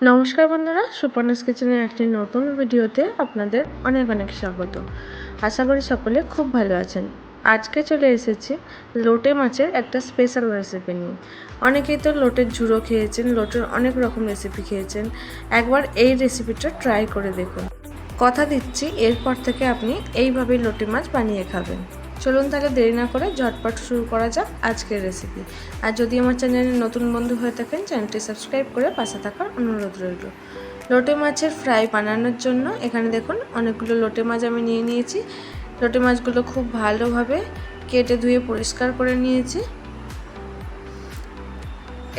নমস্কার বন্ধুরা, সুপর্ণাস কিচেনের একটি নতুন ভিডিওতে আপনাদের অনেক অনেক স্বাগত। আশা করি সকলে খুব ভালো আছেন। আজকে চলে এসেছি লোটে মাছের একটা স্পেশাল রেসিপি নিয়ে। অনেকেই তো লোটের ঝুড়ো খেয়েছেন, লোটের অনেক রকম রেসিপি খেয়েছেন। একবার এই রেসিপিটা ট্রাই করে দেখুন। কথা দিচ্ছি, এরপর থেকে আপনি এইভাবেই লোটে মাছ বানিয়ে খাবেন। চলুন তাহলে দেরি না করে ঝটপট শুরু করা যাক আজকের রেসিপি আর যদি আমার চ্যানেলে নতুন বন্ধু হয়ে থাকেন চ্যানেলটি সাবস্ক্রাইব করে পাশে থাকার অনুরোধ রইল। লোটে মাছের ফ্রাই বানানোর জন্য এখানে দেখুন অনেকগুলো লোটে মাছ আমি নিয়ে নিয়েছি। লোটে মাছগুলো খুব ভালোভাবে কেটে ধুয়ে পরিষ্কার করে নিয়েছি।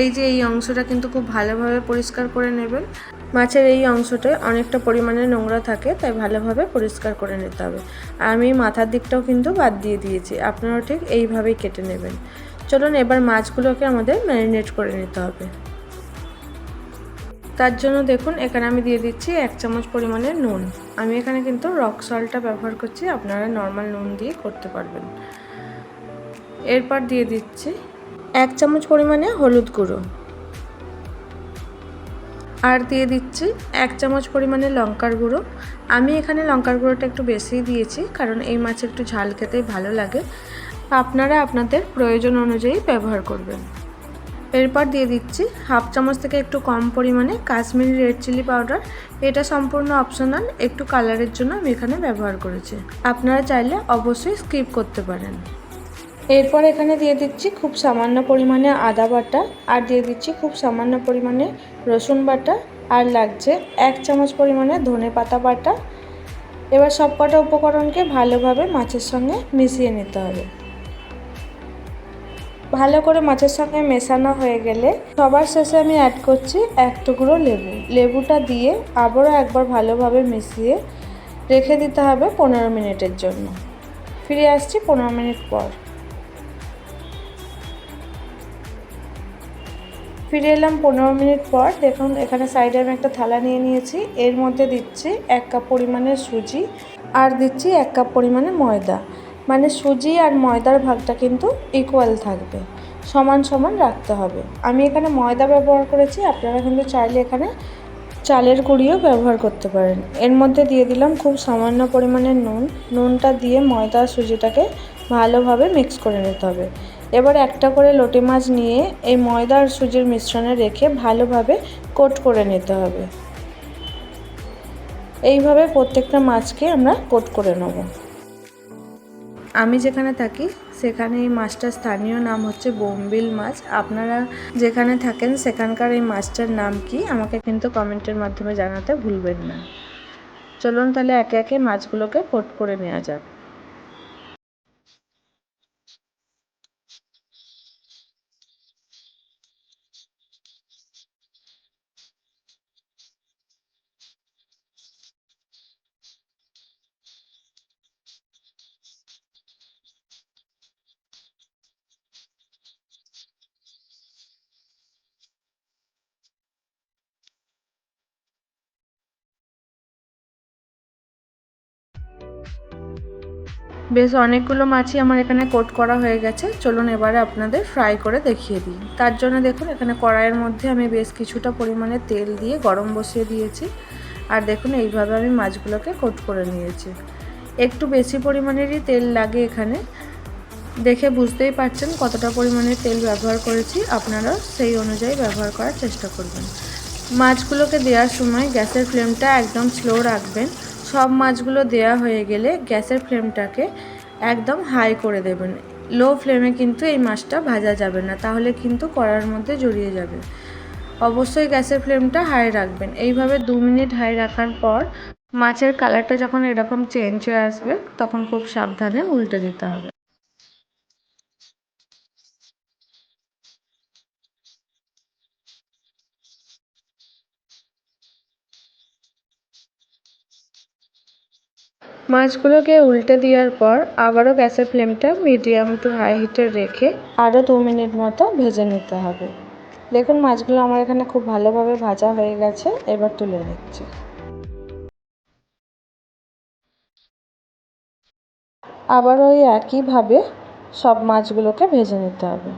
এই যে এই অংশটা কিন্তু খুব ভালোভাবে পরিষ্কার করে নেবেন। মাছের এই অংশটায় অনেকটা পরিমাণে নোংরা থাকে, তাই ভালোভাবে পরিষ্কার করে নিতে হবে। আর আমি মাথার দিকটাও কিন্তু বাদ দিয়ে দিয়েছি, আপনারাও ঠিক এইভাবেই কেটে নেবেন। চলুন এবার মাছগুলোকে আমাদের ম্যারিনেট করে নিতে হবে। তার জন্য দেখুন, এখানে আমি দিয়ে দিচ্ছি এক চামচ পরিমাণে নুন। আমি এখানে কিন্তু রক সল্টটা ব্যবহার করছি, আপনারা নর্মাল নুন দিয়ে করতে পারবেন। এরপর দিয়ে দিচ্ছি এক চামচ পরিমাণে হলুদ গুঁড়ো। আর দিয়ে দিচ্ছি এক চামচ পরিমাণে লঙ্কার গুঁড়ো। আমি এখানে লঙ্কার গুঁড়োটা একটু বেশিই দিয়েছি, কারণ এই মাছ একটু ঝাল খেতেই ভালো লাগে। আপনারা আপনাদের প্রয়োজন অনুযায়ী ব্যবহার করবেন। এরপর দিয়ে দিচ্ছি হাফ চামচ থেকে একটু কম পরিমাণে কাশ্মীরি রেড চিলি পাউডার। এটা সম্পূর্ণ অপশনাল, একটু কালারের জন্য আমি এখানে ব্যবহার করেছি। আপনারা চাইলে অবশ্যই স্কিপ করতে পারেন। এরপর এখানে দিয়ে দিচ্ছি খুব সামান্য পরিমাণে আদা বাটা, আর দিয়ে দিচ্ছি খুব সামান্য পরিমাণে রসুন বাটা, আর লাগছে এক চামচ পরিমাণে ধনে পাতা বাটা। এবার সব কটা উপকরণকে ভালোভাবে মাছের সঙ্গে মিশিয়ে নিতে হবে। ভালো করে মাছের সঙ্গে মেশানো হয়ে গেলে সবার শেষে আমি অ্যাড করছি এক টুকরো লেবু। লেবুটা দিয়ে আবারও একবার ভালোভাবে মিশিয়ে রেখে দিতে হবে পনেরো মিনিটের জন্য। ফিরে আসছি পনেরো মিনিট পর। ফিরে এলাম পনেরো মিনিট পর। দেখুন, এখানে সাইডে আমি একটা থালা নিয়ে নিয়েছি। এর মধ্যে দিচ্ছি এক কাপ পরিমাণে সুজি আর দিচ্ছি এক কাপ পরিমাণে ময়দা। মানে সুজি আর ময়দার ভাগটা কিন্তু ইকুয়াল থাকবে। সমান সমান রাখতে হবে। আমি এখানে ময়দা ব্যবহার করেছি। আপনারা কিন্তু চাইলে এখানে চালের গুঁড়িও ব্যবহার করতে পারেন। এর মধ্যে দিয়ে দিলাম খুব সামান্য পরিমাণে নুন। নুনটা দিয়ে ময়দা সুজিটাকে ভালোভাবে মিক্স করে নিতে হবে। এবার একটা করে লোটে মাছ নিয়ে এই ময়দা আর সুজির মিশ্রণে রেখে ভালোভাবে কোট করে নিতে হবে। এইভাবে প্রত্যেকটা মাছকে আমরা কোট করে নেব। আমি যেখানে থাকি, সেখানে এই মাছটার স্থানীয় নাম হচ্ছে বোম্বিল মাছ। আপনারা যেখানে থাকেন, সেখানকার এই মাছটার নাম কি, আমাকে কিন্তু কমেন্টের মাধ্যমে জানাতে ভুলবেন না। চলুন তাহলে একে একে মাছগুলোকে কোট করে নেওয়া যাক। বেশ অনেকগুলো মাছই আমার এখানে কোট করা হয়ে গেছে। চলুন এবারে আপনাদের ফ্রাই করে দেখিয়ে দিই। তার জন্য দেখুন, এখানে কড়াইয়ের মধ্যে আমি বেশ কিছুটা পরিমাণে তেল দিয়ে গরম বসিয়ে দিয়েছি। আর দেখুন, এইভাবে আমি মাছগুলোকে কোট করে নিয়েছি। একটু বেশি পরিমাণেরই তেল লাগে এখানে। দেখে বুঝতেই পারছেন কতটা পরিমাণে তেল ব্যবহার করেছি। আপনারা সেই অনুযায়ী ব্যবহার করার চেষ্টা করবেন। মাছগুলোকে দেওয়ার সময় গ্যাসের ফ্লেমটা একদম স্লো রাখবেন। সব মাছগুলো দেয়া হয়ে গেলে গ্যাসের ফ্লেমটাকে একদম হাই করে দেবেন। লো ফ্লেমে কিন্তু এই মাছটা ভাজা যাবে না, তাহলে কিন্তু কড়ার মধ্যে জড়িয়ে যাবে। অবশ্যই গ্যাসের ফ্লেমটা হাই রাখবেন। এইভাবে দু মিনিট হাই রাখার পর মাছের কালারটা যখন এরকম চেঞ্জ হয়ে আসবে, তখন খুব সাবধানে উল্টে দিতে হবে। মাছগুলোকে উল্টে দেওয়ার পর আবারও গ্যাসের ফ্লেমটা মিডিয়াম টু হাই হিটে রেখে আরও দু মিনিট মতো ভেজে নিতে হবে। দেখুন, মাছগুলো আমার এখানে খুব ভালোভাবে ভাজা হয়ে গেছে। এবার তুলে নিচ্ছি। আবার ওই একইভাবে সব মাছগুলোকে ভেজে নিতে হবে।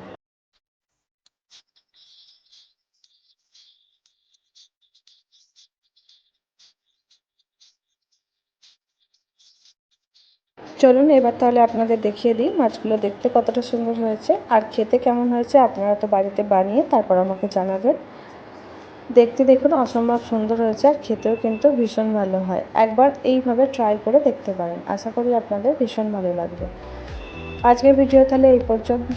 চলুন এবার তাহলে আপনাদের দেখিয়ে দিই মাছগুলো দেখতে কতটা সুন্দর হয়েছে আর খেতে কেমন হয়েছে আপনারা তো বাড়িতে বানিয়ে তারপর আমাকে জানাবেন। দেখতে দেখুন অসম্ভব সুন্দর হয়েছে আর খেতেও কিন্তু ভীষণ ভালো হয়। একবার এইভাবে ট্রাই করে দেখতে পারেন। আশা করি আপনাদের ভীষণ ভালো লাগবে। আজকের ভিডিও তাহলে এই পর্যন্ত।